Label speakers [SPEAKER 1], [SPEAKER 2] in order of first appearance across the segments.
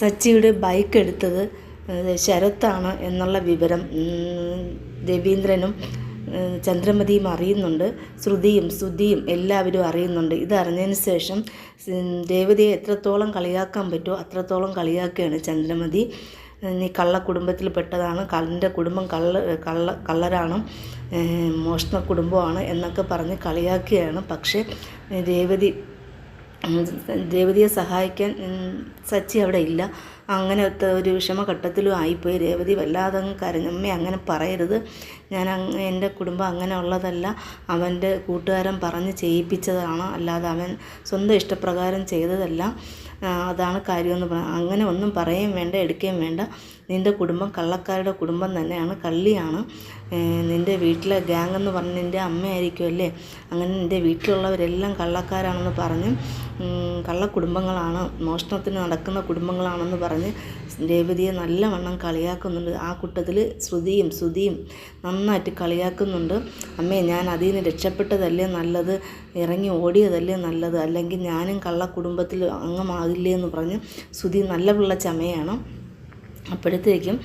[SPEAKER 1] സച്ചിയുടെ ബൈക്ക് എടുത്തത് ശരത്താണ് എന്നുള്ള വിവരം രവീന്ദ്രനും ചന്ദ്രമതിയും അറിയുന്നുണ്ട്. ശ്രുതിയും ശ്രുതിയും എല്ലാവരും അറിയുന്നുണ്ട്. ഇതറിഞ്ഞതിന് ശേഷം രേവതിയെ എത്രത്തോളം കളിയാക്കാൻ പറ്റുമോ അത്രത്തോളം കളിയാക്കുകയാണ് ചന്ദ്രമതി. നീ കള്ള കുടുംബത്തിൽ പെട്ടതാണ്. കള്ളിന്റെ കുടുംബം കള്ള കള്ള കള്ളരാണ്. മോഷണ കുടുംബമാണ് എന്നൊക്കെ പറഞ്ഞ് കളിയാക്കുകയാണ്. പക്ഷേ രേവതി രേവതിയെ സഹായിക്കാൻ സച്ചി അവിടെ ഇല്ല. അങ്ങനത്തെ ഒരു വിഷമഘട്ടത്തിലും ആയിപ്പോയി. രേവതി വല്ലാതെ അങ്ങ് കരഞ്ഞമ്മേ അങ്ങനെ പറയരുത്. ഞാൻ എന്റെ കുടുംബം അങ്ങനെ ഉള്ളതല്ല. അവന്റെ കൂട്ടുകാരൻ പറഞ്ഞ് ചെയ്യിപ്പിച്ചതാണ്. അല്ലാതെ അവൻ സ്വന്തം ഇഷ്ടപ്രകാരം ചെയ്തതല്ല. അതാണ് കാര്യമെന്ന് പറ അങ്ങനെ ഒന്നും പറയുകയും വേണ്ട എടുക്കുകയും വേണ്ട. നിന്റെ കുടുംബം കള്ളക്കാരുടെ കുടുംബം തന്നെയാണ്. കള്ളിയാണ്. നിന്റെ വീട്ടിലെ ഗ്യാങ് എന്ന് പറഞ്ഞ് നിന്റെ അമ്മയായിരിക്കും അല്ലേ? അങ്ങനെ നിന്റെ വീട്ടിലുള്ളവരെല്ലാം കള്ളക്കാരാണെന്ന് പറഞ്ഞ് കള്ള കുടുംബങ്ങളാണ് മോഷണത്തിന് നടക്കുന്ന കുടുംബങ്ങളാണെന്ന് പറഞ്ഞ് രേവതിയെ നല്ലവണ്ണം കളിയാക്കുന്നുണ്ട്. ആ കൂട്ടത്തിൽ ശ്രുതിയും ശ്രുതിയും നന്നായിട്ട് കളിയാക്കുന്നുണ്ട്. അമ്മേ ഞാൻ അതിൽ നിന്ന് രക്ഷപ്പെട്ടതല്ലേ നല്ലത്? ഇറങ്ങി ഓടിയതല്ലേ നല്ലത്? അല്ലെങ്കിൽ ഞാനും കള്ള കുടുംബത്തിൽ അംഗമാകില്ലേ എന്ന് പറഞ്ഞ് ശ്രുതി നല്ല പിള്ള ചമയാണ് അപ്പോഴത്തേക്കും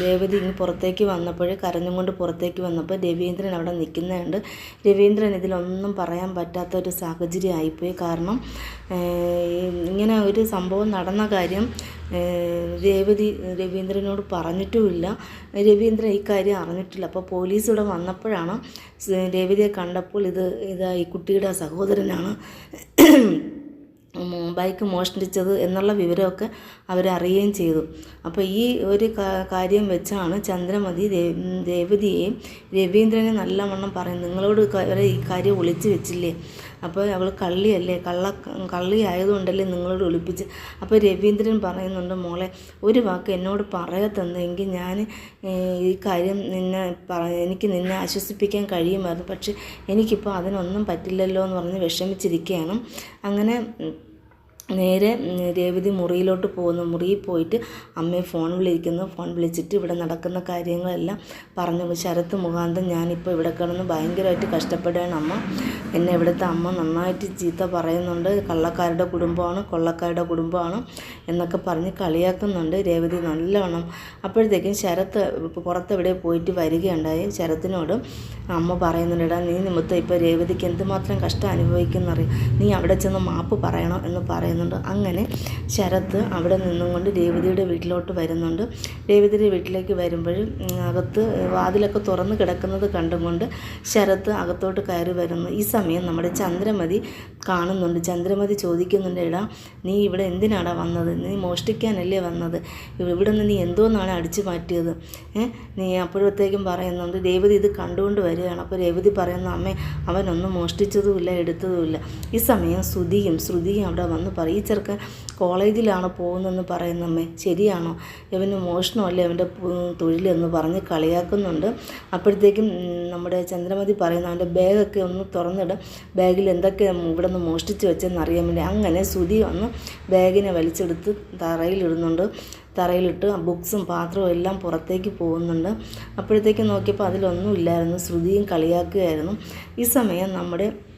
[SPEAKER 1] രേവതി ഇങ്ങ് പുറത്തേക്ക് വന്നപ്പോൾ കരഞ്ഞും കൊണ്ട് പുറത്തേക്ക് വന്നപ്പോൾ രവീന്ദ്രൻ അവിടെ നിൽക്കുന്നുണ്ട്. രവീന്ദ്രൻ ഇതിലൊന്നും പറയാൻ പറ്റാത്ത ഒരു സാഹചര്യം ആയിപ്പോയി. കാരണം ഇങ്ങനെ ഒരു സംഭവം നടന്ന കാര്യം രേവതി രവീന്ദ്രനോട് പറഞ്ഞിട്ടുമില്ല. രവീന്ദ്രൻ ഈ കാര്യം അറിഞ്ഞിട്ടില്ല. അപ്പോൾ പോലീസ് ഇവിടെ വന്നപ്പോഴാണ് രേവതിയെ കണ്ടപ്പോൾ ഇത് ഇതാ ഈ കുട്ടിയുടെ സഹോദരനാണ് ബൈക്ക് മോഷ്ടിച്ചത് എന്നുള്ള വിവരമൊക്കെ അവരറിയുകയും ചെയ്തു. അപ്പോൾ ഈ ഒരു കാര്യം വെച്ചാണ് ചന്ദ്രമതി രേവതിയെയും രവീന്ദ്രനെ നല്ലവണ്ണം പറയും നിങ്ങളോട് അവരെ ഈ കാര്യം ഒളിച്ചു വെച്ചില്ലേ? അപ്പോൾ അവൾ കള്ളിയല്ലേ? കള്ള കള്ളി ആയതുകൊണ്ടല്ലേ നിങ്ങളോട് ഒളിപ്പിച്ച്? അപ്പോൾ രവീന്ദ്രൻ പറയുന്നുണ്ട് മോളെ ഒരു വാക്ക് എന്നോട് പറയത്തന്നെങ്കിൽ ഞാൻ ഈ കാര്യം നിന്നെ എനിക്ക് നിന്നെ ആശ്വസിപ്പിക്കാൻ കഴിയുമായിരുന്നു. പക്ഷെ എനിക്കിപ്പോൾ അതിനൊന്നും പറ്റില്ലല്ലോ എന്ന് പറഞ്ഞ് വിഷമിച്ചിരിക്കുകയാണ്. അങ്ങനെ നേരെ രേവതി മുറിയിലോട്ട് പോകുന്നു. മുറിയിൽ പോയിട്ട് അമ്മയെ ഫോൺ വിളിക്കുന്നു. ഫോൺ വിളിച്ചിട്ട് ഇവിടെ നടക്കുന്ന കാര്യങ്ങളെല്ലാം പറഞ്ഞു. ശരത്ത് മുഖാന്തം ഞാനിപ്പോൾ ഇവിടെ കിടന്ന് ഭയങ്കരമായിട്ട് കഷ്ടപ്പെടുകയാണ് അമ്മ. എന്നെ ഇവിടുത്തെ അമ്മ നന്നായിട്ട് ചീത്ത പറയുന്നുണ്ട്. കള്ളക്കാരുടെ കുടുംബമാണ് കൊള്ളക്കാരുടെ കുടുംബമാണ് എന്നൊക്കെ പറഞ്ഞ് കളിയാക്കുന്നുണ്ട് രേവതി നല്ലവണ്ണം അപ്പോഴത്തേക്കും ശരത്ത് പുറത്തെവിടെ പോയിട്ട് വരികയുണ്ടായി. ശരത്തിനോട് അമ്മ പറയുന്നുണ്ട് നീ നിമിത്തം ഇപ്പോൾ രേവതിക്ക് എന്തുമാത്രം കഷ്ടം അനുഭവിക്കുന്നറിയാം? നീ അവിടെ ചെന്ന് മാപ്പ് പറയണം എന്ന് പറയുന്നു. പറയുന്നുണ്ട്. അങ്ങനെ ശരത്ത് അവിടെ നിന്നും കൊണ്ട് രേവതിയുടെ വീട്ടിലോട്ട് വരുന്നുണ്ട്. രേവതിയുടെ വീട്ടിലേക്ക് വരുമ്പോഴും അകത്ത് വാതിലൊക്കെ തുറന്ന് കിടക്കുന്നത് കണ്ടുകൊണ്ട് ശരത്ത് അകത്തോട്ട് കയറി വരുന്നു. ഈ സമയം നമ്മുടെ ചന്ദ്രമതി കാണുന്നുണ്ട്. ചന്ദ്രമതി ചോദിക്കുന്നുണ്ട് എടാ നീ ഇവിടെ എന്തിനാടാ വന്നത്? നീ മോഷ്ടിക്കാനല്ലേ വന്നത്? ഇവിടെ നിന്ന് നീ എന്തോന്നാണ് അടിച്ചു മാറ്റിയത്? നീ അപ്പോഴത്തേക്കും പറയുന്നുണ്ട് രേവതി ഇത് കണ്ടുകൊണ്ട് വരികയാണ്. അപ്പോൾ രേവതി പറയുന്ന അമ്മേ അവനൊന്നും മോഷ്ടിച്ചതുമില്ല എടുത്തതുമില്ല. ഈ സമയം ശ്രുതിയും ശ്രുതിയും അവിടെ വന്ന് പറയും ഈ ചെറുക്കൻ കോളേജിലാണ് പോകുന്നതെന്ന് പറയുന്നമ്മേ ശരിയാണോ? ഇവന് മോഷണമല്ലേ അവന്റെ തൊഴിലെന്ന് പറഞ്ഞ് കളിയാക്കുന്നുണ്ട്. അപ്പോഴത്തേക്കും നമ്മുടെ ചന്ദ്രമതി പറയുന്ന അവന്റെ ബാഗൊക്കെ ഒന്ന് തുറന്നിടും. ബാഗിൽ എന്തൊക്കെ ഇവിടെ നിന്ന് മോഷ്ടിച്ച് വെച്ചെന്ന് അറിയാൻ വേണ്ടി. അങ്ങനെ ശ്രുതി വന്ന് ബാഗിനെ വലിച്ചെടുത്ത് തറയിലിടുന്നുണ്ട്. തറയിലിട്ട് ബുക്സും പാത്രവും എല്ലാം പുറത്തേക്ക് പോകുന്നുണ്ട്. അപ്പോഴത്തേക്ക് നോക്കിയപ്പോൾ അതിലൊന്നും ഇല്ലായിരുന്നു ശ്രുതിയും കളിയാക്കുകയായിരുന്നു. ഈ സമയം നമ്മുടെ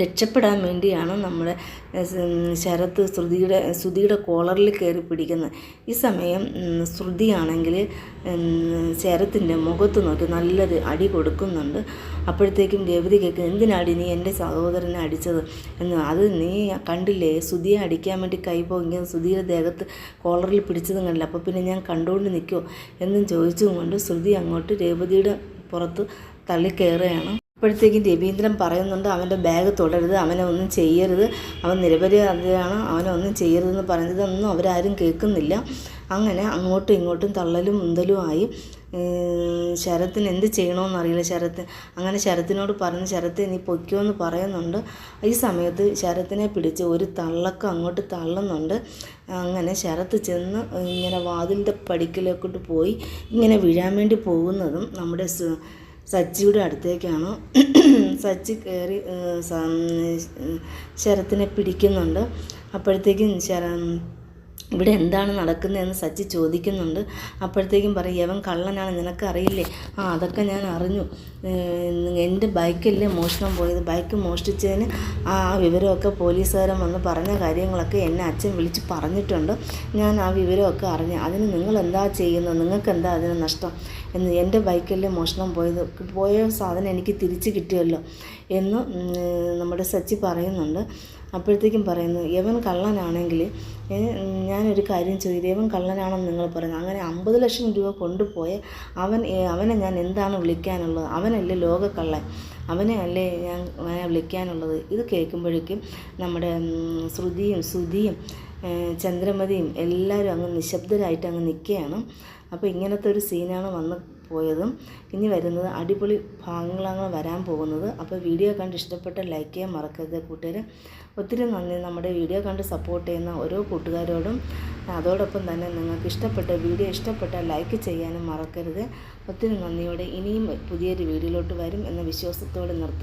[SPEAKER 1] രക്ഷപ്പെടാൻ വേണ്ടിയാണ് നമ്മുടെ ശരത്ത് ശ്രുതിയുടെ ശ്രുതിയുടെ കോളറിൽ കയറി പിടിക്കുന്നത്. ഈ സമയം ശ്രുതിയാണെങ്കിൽ ശരത്തിന്റെ മുഖത്ത് നോക്കി നല്ലൊരു അടി കൊടുക്കുന്നുണ്ട്. അപ്പോഴത്തേക്കും രവതി കേൾക്കും എന്തിനാടി നീ എന്റെ സഹോദരനെ അടിച്ചത്? എന്ന്. അത് നീ കണ്ടില്ലേ ശ്രുതിയെ അടിക്കാൻ വേണ്ടി കൈ പോകിയ ശ്രുതിയുടെ ദേഹത്ത് കോളറിൽ പിടിച്ചതും കണ്ടില്ല. അപ്പോൾ പിന്നെ ഞാൻ കണ്ടുകൊണ്ട് നിൽക്കുമോ എന്നും ചോദിച്ചും കൊണ്ട് ശ്രുതി അങ്ങോട്ട് രേവതിയുടെ പുറത്ത് തള്ളിക്കയറുകയാണ് അപ്പോഴത്തേക്കും രവീന്ദ്രൻ പറയുന്നുണ്ട് അവന്റെ ബാഗ് തൊടരുത് അവനെ ഒന്നും ചെയ്യരുത്. അവൻ നിരപരാധിയാണ് അവനെ ഒന്നും ചെയ്യരുതെന്ന് പറഞ്ഞതൊന്നും അവരാരും കേൾക്കുന്നില്ല. അങ്ങനെ അങ്ങോട്ടും ഇങ്ങോട്ടും തള്ളലും മുന്തലും ആയി. ശരത്തിന് എന്ത് ചെയ്യണമെന്നറിയില്ല ശരത്ത് അങ്ങനെ ശരത്തിനോട് പറഞ്ഞ് ശരത്ത് നീ പൊയ്ക്കോ എന്ന് പറയുന്നുണ്ട്. ഈ സമയത്ത് ശരത്തിനെ പിടിച്ച് ഒരു തള്ളക്കം അങ്ങോട്ട് തള്ളുന്നുണ്ട്. അങ്ങനെ ശരത്ത് ചെന്ന് ഇങ്ങനെ വാതിലിന്റെ പടിക്കലേക്കോട്ട് പോയി. ഇങ്ങനെ വീഴാൻ വേണ്ടി പോകുന്നതും നമ്മുടെ സച്ചിയുടെ അടുത്തേക്കാണ്. സച്ചി കയറി ശരത്തിനെ പിടിക്കുന്നുണ്ട്. അപ്പോഴത്തേക്കും ശര ഇവിടെ എന്താണ് നടക്കുന്നതെന്ന് സച്ചി ചോദിക്കുന്നുണ്ട്. അപ്പോഴത്തേക്കും പറയും യവൻ കള്ളനാണ് നിനക്ക് നിനക്കറിയില്ലേ ആ അതൊക്കെ ഞാൻ അറിഞ്ഞു. എന്റെ ബൈക്കല്ലേ മോഷണം പോയത് ബൈക്ക് മോഷ്ടിച്ചതിന് ആ വിവരമൊക്കെ പോലീസുകാരൻ വന്ന് പറഞ്ഞ കാര്യങ്ങളൊക്കെ എന്നെ അച്ഛൻ വിളിച്ച് പറഞ്ഞിട്ടുണ്ട്. ഞാൻ ആ വിവരമൊക്കെ അറിഞ്ഞു. അതിന് നിങ്ങൾ എന്താ ചെയ്യുന്നത്? നിങ്ങൾക്ക് എന്താ അതിന് നഷ്ടം? എന്ന് എന്റെ ബൈക്കല്ലേ മോഷണം പോയത് പോയ സാധനം എനിക്ക് തിരിച്ച് കിട്ടിയല്ലോ എന്ന് നമ്മുടെ സച്ചി പറയുന്നുണ്ട്. അപ്പോഴത്തേക്കും പറയുന്നു യവൻ കള്ളനാണെങ്കിൽ ഞാനൊരു കാര്യം ചെയ്തു യവൻ കള്ളനാണെന്ന് നിങ്ങൾ പറയുന്നു. അങ്ങനെ അമ്പത് ലക്ഷം രൂപ കൊണ്ടുപോയ അവൻ അവനെ ഞാൻ എന്താണ് വിളിക്കാനുള്ളത്? അവനല്ലേ ലോകക്കള്ളൻ. അവനെ അല്ലേ ഞാൻ വിളിക്കാനുള്ളത്? ഇത് കേൾക്കുമ്പോഴേക്കും നമ്മുടെ ശ്രുതിയും ശ്രുതിയും ചന്ദ്രമതിയും എല്ലാവരും അങ്ങ് നിശബ്ദരായിട്ട് അങ്ങ് നിൽക്കുകയാണ്. അപ്പോൾ ഇങ്ങനത്തെ ഒരു സീനാണ് വന്ന് പോയതും. ഇനി വരുന്നത് അടിപൊളി ഭാഗങ്ങളാണ് വരാൻ പോകുന്നത്. അപ്പോൾ വീഡിയോ കണ്ട് ഇഷ്ടപ്പെട്ട ലൈക്ക് ചെയ്യാൻ മറക്കരുത് കൂട്ടുകാർ ഒത്തിരി നന്ദി. നമ്മുടെ വീഡിയോ കണ്ട് സപ്പോർട്ട് ചെയ്യുന്ന ഓരോ കൂട്ടുകാരോടും. അതോടൊപ്പം തന്നെ നിങ്ങൾക്ക് ഇഷ്ടപ്പെട്ട വീഡിയോ ഇഷ്ടപ്പെട്ട ലൈക്ക് ചെയ്യാനും മറക്കരുത്. ഒത്തിരി നന്ദിയോടെ ഇനിയും പുതിയൊരു വീഡിയോയിലോട്ട് വരും എന്ന വിശ്വാസത്തോടെ നിർത്തും